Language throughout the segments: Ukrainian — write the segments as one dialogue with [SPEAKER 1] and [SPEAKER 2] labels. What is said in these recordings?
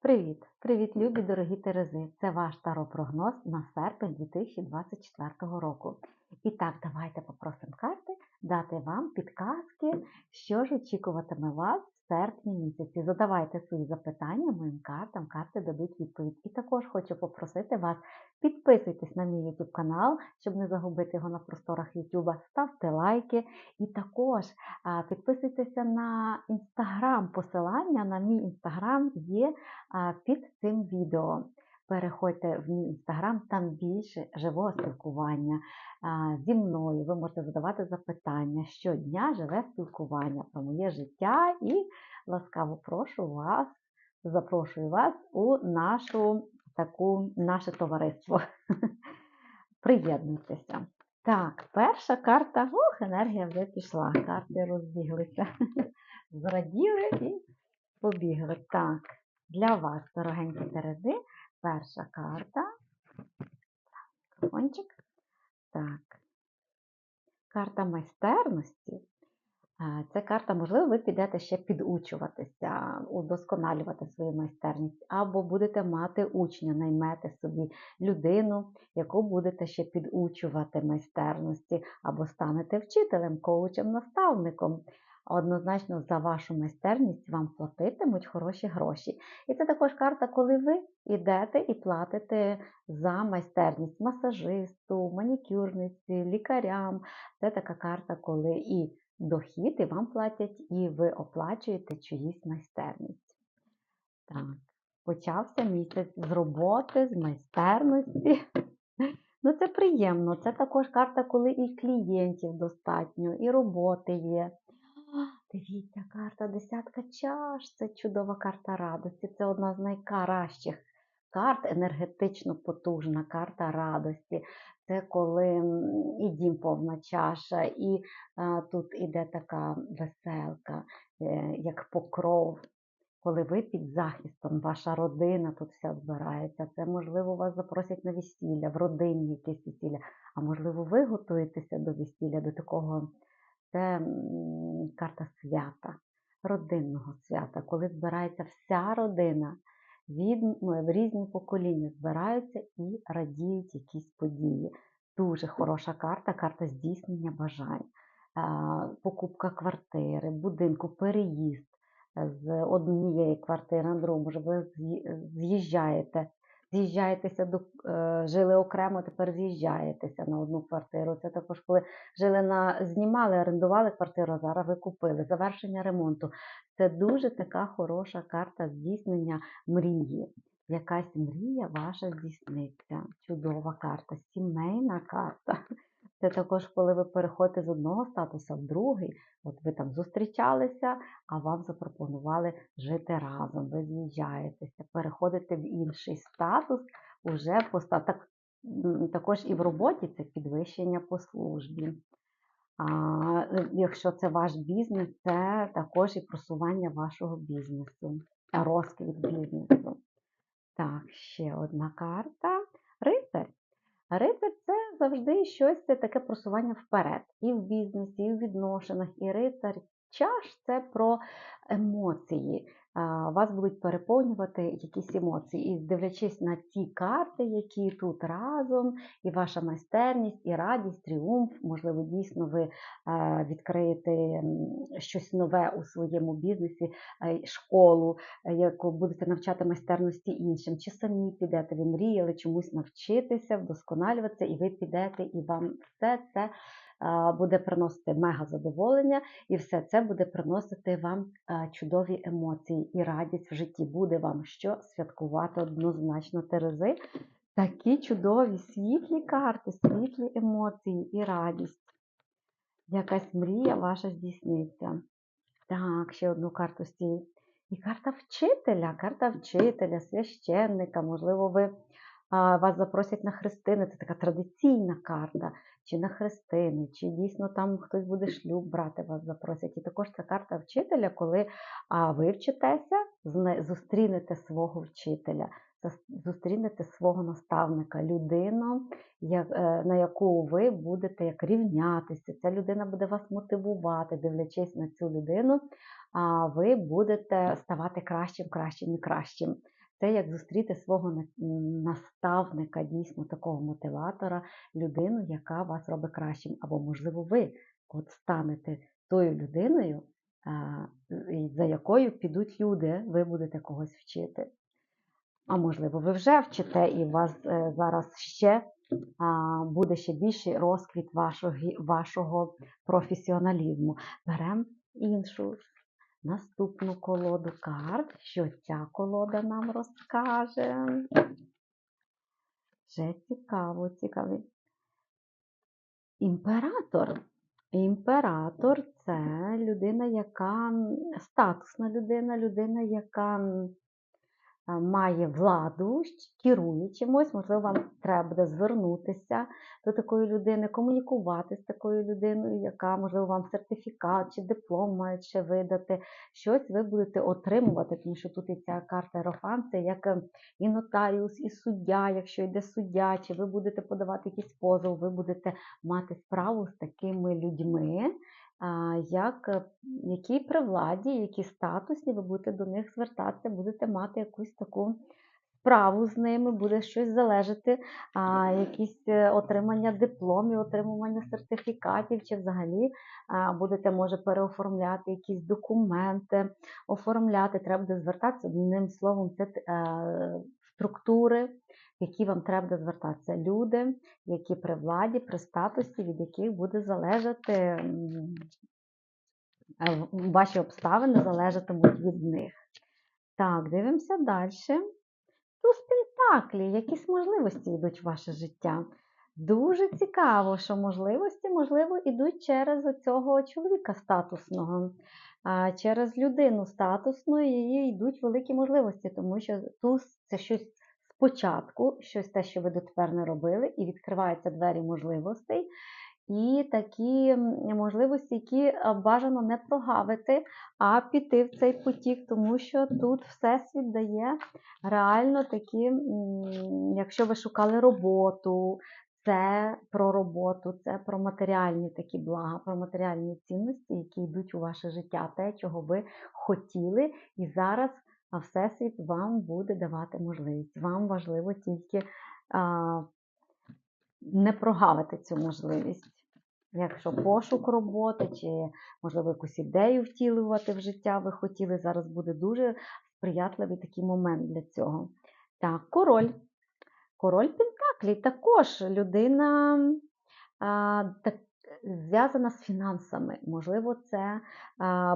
[SPEAKER 1] Привіт! Привіт, любі дорогі Терези! Це ваш таропрогноз на серпень 2024 року. І так, давайте попросимо карти дати вам підказки, що ж очікуватиме вас серпні місяці. Задавайте свої запитання моїм картам, карти дадуть відповідь. І також хочу попросити вас підписуйтесь на мій YouTube канал, щоб не загубити його на просторах YouTube, ставте лайки. І також підписуйтеся на інстаграм. Посилання на мій інстаграм є під цим відео. Переходьте в мій інстаграм, там більше живого спілкування зі мною. Ви можете задавати запитання. Щодня живе спілкування про моє життя і ласкаво прошу вас, запрошую вас у нашу таку, наше товариство. Приєднуйтеся. Так, перша карта. Ох, енергія вже пішла. Карти розбіглися. Зраділи і побігли. Так, для вас, дорогенькі Терези, перша карта. Мікрофончик. Так. Карта майстерності. Це карта, можливо, ви підете ще підучуватися, удосконалювати свою майстерність, або будете мати учня, наймете собі людину, яку будете ще підучувати майстерності, або станете вчителем, коучем, наставником. Однозначно за вашу майстерність вам платитимуть хороші гроші. І це також карта, коли ви йдете і платите за майстерність масажисту, манікюрниці, лікарям. Це така карта, коли і дохід, і вам платять, і ви оплачуєте чиїсь майстерність. Так, почався місяць з роботи, з майстерності. Ну, це приємно. Це також карта, коли і клієнтів достатньо, і роботи є. Дивіться, карта десятка чаш. Це чудова карта радості. Це одна з найкращих карт, енергетично потужна карта радості. Це коли і дім повна чаша, і а, тут іде така веселка, е, як покров. Коли ви під захистом, ваша родина тут вся збирається, це, можливо, вас запросять на весілля, в родині якесь весілля, а можливо, ви готуєтеся до весілля, до такого це карта свята, родинного свята, коли збирається вся родина від ну, в різні покоління збираються і радіють якісь події. Дуже хороша карта, карта здійснення бажань, покупка квартири, будинку, переїзд з однієї квартири на другу. Може, ви з'їжджаєте з'їжджаєтеся до е, жили окремо, тепер з'їжджаєтеся на одну квартиру. Це також, коли жили на знімали, орендували квартиру, зараз ви купили. Завершення ремонту. Це дуже така хороша карта здійснення мрії. Якась мрія ваша здійсниться. Чудова карта, сімейна карта. Це також, коли ви переходите з одного статусу в другий, от ви там зустрічалися, а вам запропонували жити разом, ви з'їжджаєтеся, переходите в інший статус, уже по так, також і в роботі це підвищення по службі. А Якщо це ваш бізнес, це також і просування вашого бізнесу, розквіт бізнесу. Так, ще одна карта. Рицарь. Рицар це завжди щось це таке просування вперед. І в бізнесі, і в відношеннях, і рицар. Чаш це про емоції. Вас будуть переповнювати якісь емоції. І дивлячись на ті карти, які тут разом, і ваша майстерність, і радість, тріумф, можливо, дійсно ви відкриєте щось нове у своєму бізнесі, школу, яку будете навчати майстерності іншим, чи самі підете, ви мріяли чомусь навчитися, вдосконалюватися, і ви підете, і вам все це буде приносити мега задоволення, і все це буде приносити вам чудові емоції і радість в житті. Буде вам що святкувати однозначно Терези. Такі чудові світлі карти, світлі емоції і радість. Якась мрія ваша здійсниться. Так, ще одну карту стій. І карта вчителя, карта вчителя, священника, можливо, ви вас запросять на хрестини. Це така традиційна карта чи на хрестини, чи дійсно там хтось буде шлюб брати, вас запросять. І також ця карта вчителя, коли а, ви вчитеся, зустрінете свого вчителя, зустрінете свого наставника, людину, е, на яку ви будете як рівнятися. Ця людина буде вас мотивувати, дивлячись на цю людину, а ви будете ставати кращим, кращим і кращим. Це як зустріти свого наставника, дійсно такого мотиватора, людину, яка вас робить кращим. Або, можливо, ви от станете тою людиною, за якою підуть люди, ви будете когось вчити. А можливо, ви вже вчите, і у вас е, зараз ще буде ще більший розквіт вашого, вашого професіоналізму. Беремо іншу наступну колоду карт, що ця колода нам розкаже. Вже цікаво, цікаво. Імператор. Імператор це людина, яка статусна людина, людина, яка має владу, керує чимось, можливо, вам треба буде звернутися до такої людини, комунікувати з такою людиною, яка, можливо, вам сертифікат чи диплом має ще видати. Щось ви будете отримувати, тому що тут і ця карта Ерофан, це як е, і нотаріус, і суддя, якщо йде суддя, чи ви будете подавати якийсь позов, ви будете мати справу з такими людьми, як, е, які при владі, які статусні, ви будете до них звертатися, будете мати якусь таку справу з ними, буде щось залежати, а, якісь е, отримання дипломів, отримування сертифікатів, чи взагалі а, будете, може, переоформляти якісь документи, оформляти, треба буде звертатися. Одним словом, це е, структури, які вам треба звертатися. Люди, які при владі, при статусі, від яких буде залежати е, ваші обставини залежатимуть від них. Так, дивимося далі. Туз Пентаклі, якісь можливості йдуть в ваше життя. Дуже цікаво, що можливості, можливо, йдуть через цього чоловіка статусного, через людину статусну її йдуть великі можливості, тому що туз це щось спочатку, щось те, що ви дотепер не робили, і відкриваються двері можливостей. І такі можливості, які е, бажано не прогавити, а піти в цей потік, тому що тут Всесвіт дає реально такі, якщо ви шукали роботу, це про роботу, це про матеріальні такі блага, про матеріальні цінності, які йдуть у ваше життя, те, чого ви хотіли, і зараз а, Всесвіт вам буде давати можливість. Вам важливо тільки а, не прогавити цю можливість. Якщо пошук роботи, чи, можливо, якусь ідею втілювати в життя ви хотіли, зараз буде дуже сприятливий такий момент для цього. Так, король. Король Пентаклі також людина а, так, зв'язана з фінансами. Можливо, це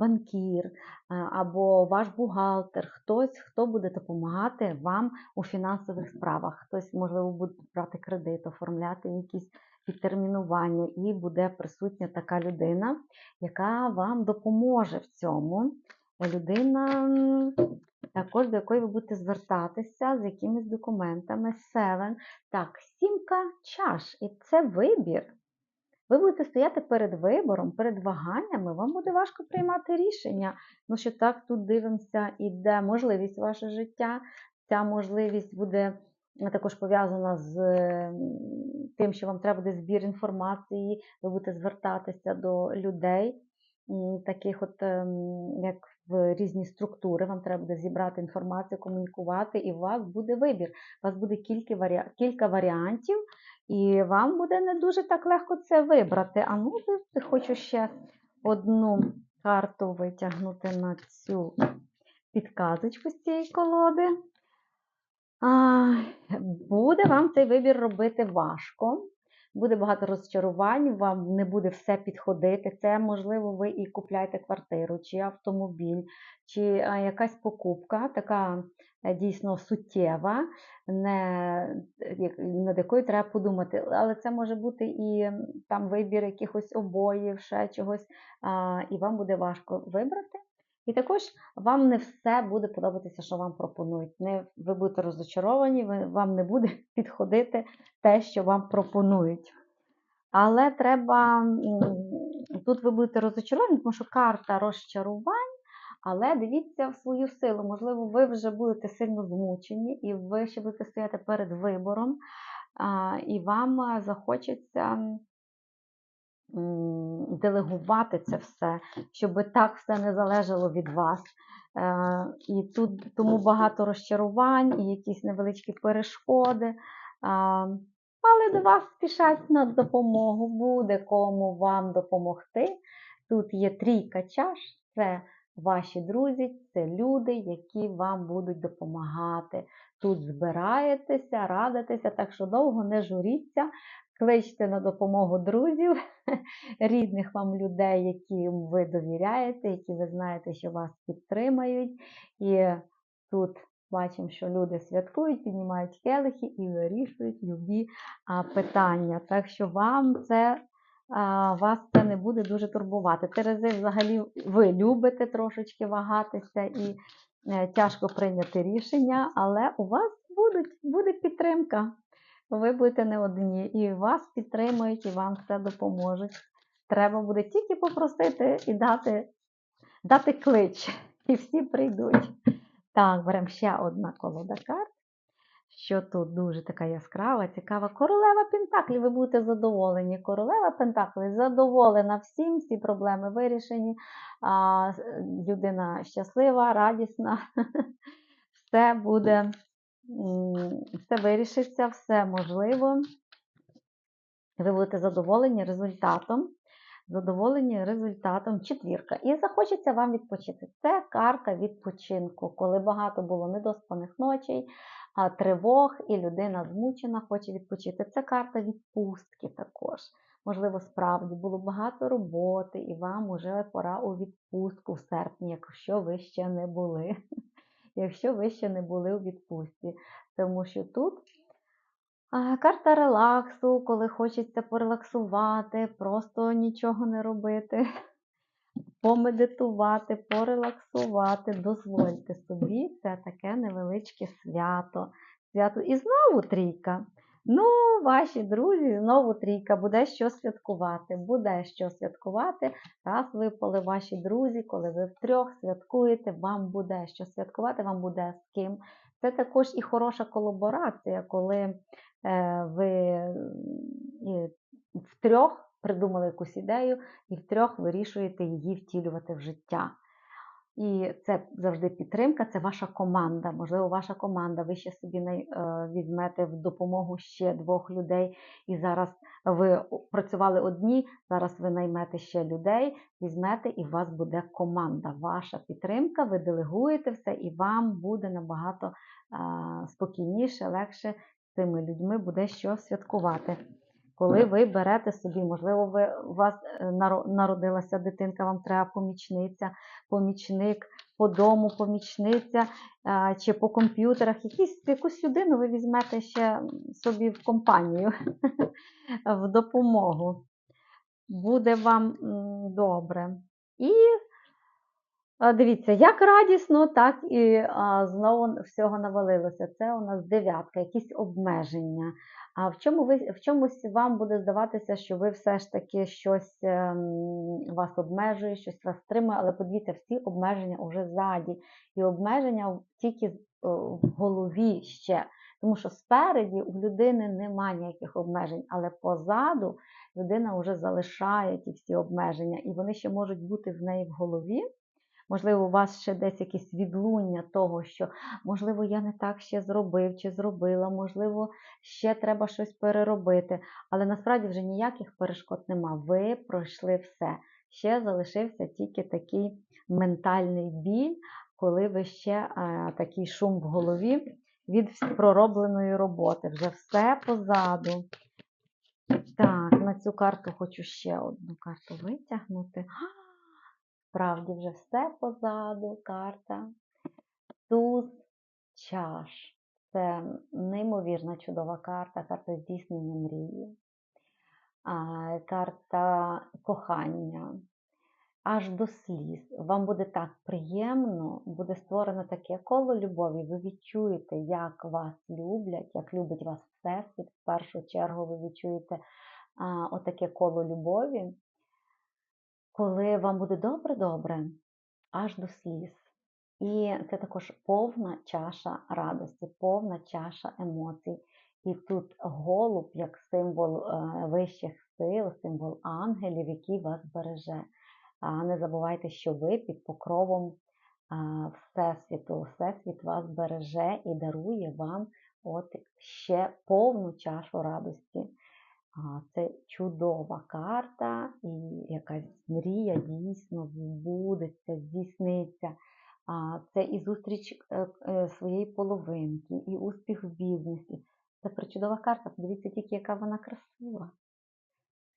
[SPEAKER 1] банкір або ваш бухгалтер, хтось, хто буде допомагати вам у фінансових справах. Хтось, можливо, буде брати кредит, оформляти якісь відтермінування, і буде присутня така людина, яка вам допоможе в цьому. Людина також до якої ви будете звертатися з якимись документами. Seven. Так, сімка чаш. І це вибір. Ви будете стояти перед вибором, перед ваганнями, вам буде важко приймати рішення. Ну що так, тут дивимося, іде можливість ваше життя. Ця можливість буде е, також пов'язана з тим, що вам треба буде збір інформації, ви будете звертатися до людей, таких от, ем, як в різні структури, вам треба буде зібрати інформацію, комунікувати, і у вас буде вибір. У вас буде кілька, варіа... кілька варіантів, і вам буде не дуже так легко це вибрати. А ну, хочу ще одну карту витягнути на цю підказочку з цієї колоди. Буде вам цей вибір робити важко. Буде багато розчарувань, вам не буде все підходити. Це, можливо, ви і купляєте квартиру, чи автомобіль, чи якась покупка, така е, дійсно суттєва, не, над якою треба подумати. Але це може бути і там вибір якихось обоїв, ще чогось, і вам буде важко вибрати. І також вам не все буде подобатися, що вам пропонують. Не, ви будете розочаровані, ви, вам не буде підходити те, що вам пропонують. Але треба, тут ви будете розочаровані, тому що карта розчарувань, але дивіться в свою силу. Можливо, ви вже будете сильно змучені, і ви ще будете стояти перед вибором, і вам захочеться делегувати це все, щоб так все не залежало від вас. Е, І тут тому багато розчарувань, і якісь невеличкі перешкоди. Але до вас спішать на допомогу, буде кому вам допомогти. Тут є трійка чаш, це ваші друзі, це люди, які вам будуть допомагати. Тут збираєтеся, радитеся, так що довго не журіться, кличте на допомогу друзів, рідних вам людей, яким ви довіряєте, які ви знаєте, що вас підтримають. І тут бачимо, що люди святкують, піднімають келихи і вирішують любі питання. Так що вам це. Вас це не буде дуже турбувати. Терези взагалі ви любите трошечки вагатися і е, тяжко прийняти рішення, але у вас будуть, буде підтримка. Ви будете не одні, і вас підтримують, і вам все допоможуть. Треба буде тільки попросити і дати, дати клич, і всі прийдуть. Так, беремо ще одна колода карт. Що тут дуже така яскрава, цікава. Королева Пентаклі, ви будете задоволені. Королева Пентаклі задоволена всім, всі проблеми вирішені. А, Людина щаслива, радісна. Все буде, все вирішиться, все можливо. Ви будете задоволені результатом. Задоволені результатом четвірка. І захочеться вам відпочити. Це карта відпочинку, коли багато було недоспаних ночей, тривог, і людина змучена, хоче відпочити. Це карта відпустки також. Можливо, справді було багато роботи, і вам уже пора у відпустку в серпні, якщо ви ще не були. Якщо ви ще не були у відпустці. Тому що тут Карта релаксу, коли хочеться порелаксувати, просто нічого не робити, помедитувати, порелаксувати, дозвольте собі це таке невеличке свято. свято. І знову трійка. Ну, ваші друзі, знову трійка, буде що святкувати. Буде що святкувати. Раз випали ваші друзі, коли ви втрьох святкуєте, вам буде що святкувати, вам буде з ким. Це також і хороша колаборація, коли е, ви втрьох придумали якусь ідею і втрьох вирішуєте її втілювати в життя. І це завжди підтримка, це ваша команда. Можливо, ваша команда, ви ще собі е, візьмете в допомогу ще двох людей, і зараз ви працювали одні, зараз ви наймете ще людей, візьмете, і у вас буде команда. Ваша підтримка, ви делегуєте все, і вам буде набагато спокійніше, легше з цими людьми буде що святкувати. Коли ви берете собі, можливо, ви, у вас е, народилася дитинка, вам треба помічниця, помічник по дому, помічниця чи по комп'ютерах, якісь, якусь людину ви візьмете ще собі в компанію, в допомогу. Буде вам добре. І Дивіться, як радісно, так і знову всього навалилося. Це у нас дев'ятка, якісь обмеження. А в чому ви в чомусь вам буде здаватися, що ви все ж таки щось ем, вас обмежує, щось вас стримує, але подивіться, всі обмеження вже ззаді. І обмеження тільки в голові ще. Тому що спереді у людини немає ніяких обмежень, але позаду людина вже залишає ті всі обмеження, і вони ще можуть бути в неї в голові. Можливо, у вас ще десь якесь відлуння того, що, можливо, я не так ще зробив чи зробила, можливо, ще треба щось переробити. Але насправді вже ніяких перешкод нема. Ви пройшли все. Ще залишився тільки такий ментальний біль, коли ви ще е, такий шум в голові від проробленої роботи. Вже все позаду. Так, на цю карту хочу ще одну карту витягнути. Справді вже все позаду, карта. Туз чаш. Це неймовірна чудова карта, карта здійснення мрії, карта кохання. Аж до сліз. Вам буде так приємно, буде створено таке коло любові. Ви відчуєте, як вас люблять, як любить вас Всесвіт. В першу чергу ви відчуєте а, отаке коло любові коли вам буде добре-добре, аж до сліз. І це також повна чаша радості, повна чаша емоцій. І тут голуб як символ е, вищих сил, символ ангелів, який вас береже. А не забувайте, що ви під покровом Всесвіту. Всесвіт вас береже і дарує вам от ще повну чашу радості. Це чудова карта, і якась мрія дійсно збудеться, здійсниться. Це і зустріч е, е, своєї половинки, і успіх в бізнесі. Це причудова карта. Подивіться тільки, яка вона красива.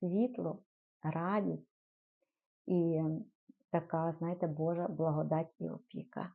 [SPEAKER 1] Світло, радість і ем, така, знаєте, Божа благодать і опіка.